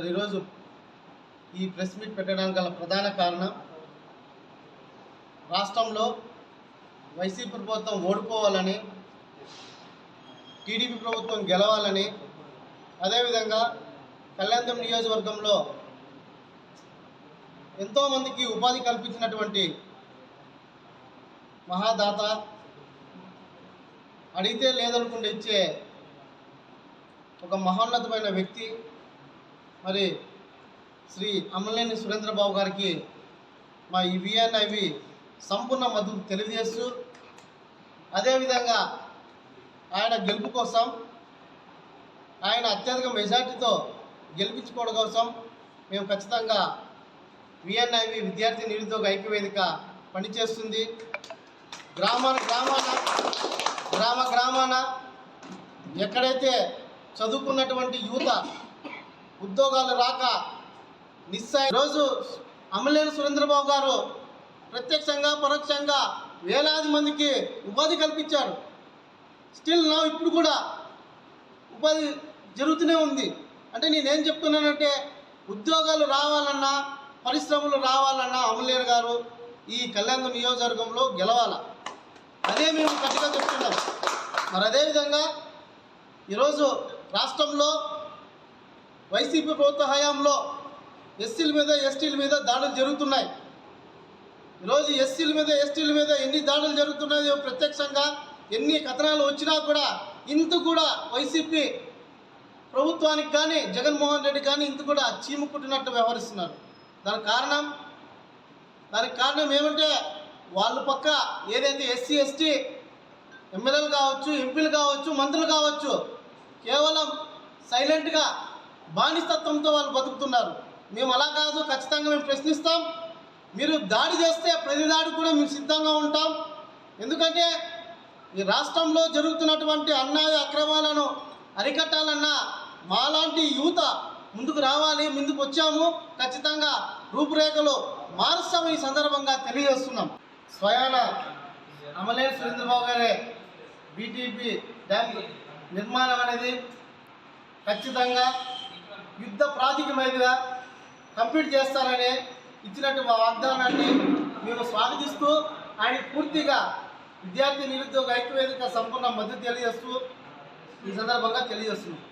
మరి ఈరోజు ఈ ప్రెస్ మీట్ పెట్టడానికి గల ప్రధాన కారణం రాష్ట్రంలో వైసీపీ ప్రభుత్వం ఓడిపోవాలని టీడీపీ ప్రభుత్వం గెలవాలని అదేవిధంగా కళ్యాణం నియోజకవర్గంలో ఎంతోమందికి ఉపాధి కల్పించినటువంటి మహాదాత అడిగితే లేదనుకుండా ఇచ్చే ఒక మహోన్నతమైన వ్యక్తి మరి శ్రీ అమ్మలేని సురేంద్రబాబు గారికి మా ఈ విఎన్ఐవి సంపూర్ణ మద్దతు తెలియజేస్తూ అదేవిధంగా ఆయన గెలుపు కోసం ఆయన అత్యధిక మెజార్టీతో గెలిపించుకోవడం కోసం మేము ఖచ్చితంగా విఎన్ఐవి విద్యార్థి నిరుద్యోగ ఐక్యవేదిక పనిచేస్తుంది. గ్రామాన గ్రామాన గ్రామ గ్రామాన ఎక్కడైతే చదువుకున్నటువంటి యువత ఉద్యోగాలు రాక నిస్సాయ రోజు అమలేని సురేంద్రబాబు గారు ప్రత్యక్షంగా పరోక్షంగా వేలాది మందికి ఉపాధి కల్పించారు. స్టిల్ నా ఇప్పుడు కూడా ఉపాధి జరుగుతూనే ఉంది. అంటే నేనేం చెప్తున్నానంటే ఉద్యోగాలు రావాలన్నా పరిశ్రమలు రావాలన్నా అమలేరు గారు ఈ కళ్యాణ నియోజకవర్గంలో గెలవాల? అదే మేము గట్టిగా చెప్తున్నాం. మరి అదేవిధంగా ఈరోజు రాష్ట్రంలో వైసీపీ ప్రభుత్వ హయాంలో ఎస్సీల మీద ఎస్టీల మీద దాడులు జరుగుతున్నాయి. ఈరోజు ఎస్సీల మీద ఎస్టీల మీద ఎన్ని దాడులు జరుగుతున్నాయో ప్రత్యక్షంగా ఎన్ని కథనాలు వచ్చినా కూడా ఇంత కూడా వైసీపీ ప్రభుత్వానికి కానీ జగన్మోహన్ రెడ్డి కానీ ఇంత కూడా చీముకుట్టినట్టు వ్యవహరిస్తున్నారు. దానికి కారణం దానికి కారణం ఏమంటే వాళ్ళ పక్క ఏదైతే ఎస్సీ ఎస్టీ ఎమ్మెల్యేలు కావచ్చు ఎంపీలు కావచ్చు మంత్రులు కావచ్చు కేవలం సైలెంట్గా బానిసత్వంతో వాళ్ళు బతుకుతున్నారు. మేము అలా కాదు ఖచ్చితంగా మేము ప్రశ్నిస్తాం. మీరు దాడి చేస్తే ప్రతి దాడి కూడా మేము సిద్ధంగా ఉంటాం. ఎందుకంటే ఈ రాష్ట్రంలో జరుగుతున్నటువంటి అన్యాయ అక్రమాలను అరికట్టాలన్నా మాలాంటి యువత ముందుకు రావాలి ముందుకు వచ్చాము. ఖచ్చితంగా రూపురేఖలు మారుస్తాము ఈ సందర్భంగా తెలియజేస్తున్నాం. స్వయాన అమలే సురేంద్రబాబు గారే బీటీపీ డ్యామ్ నిర్మాణం అనేది ఖచ్చితంగా యుద్ధ ప్రాతిపదికగా కంప్లీట్ చేస్తారని ఇచ్చినట్టు మా వాగ్దానాన్ని మేము స్వాగతిస్తూ ఆయన పూర్తిగా విద్యార్థి నిరుద్యోగ ఐక్యవేదిక సంపూర్ణ మద్దతు తెలియజేస్తూ ఈ సందర్భంగా తెలియజేస్తున్నాం.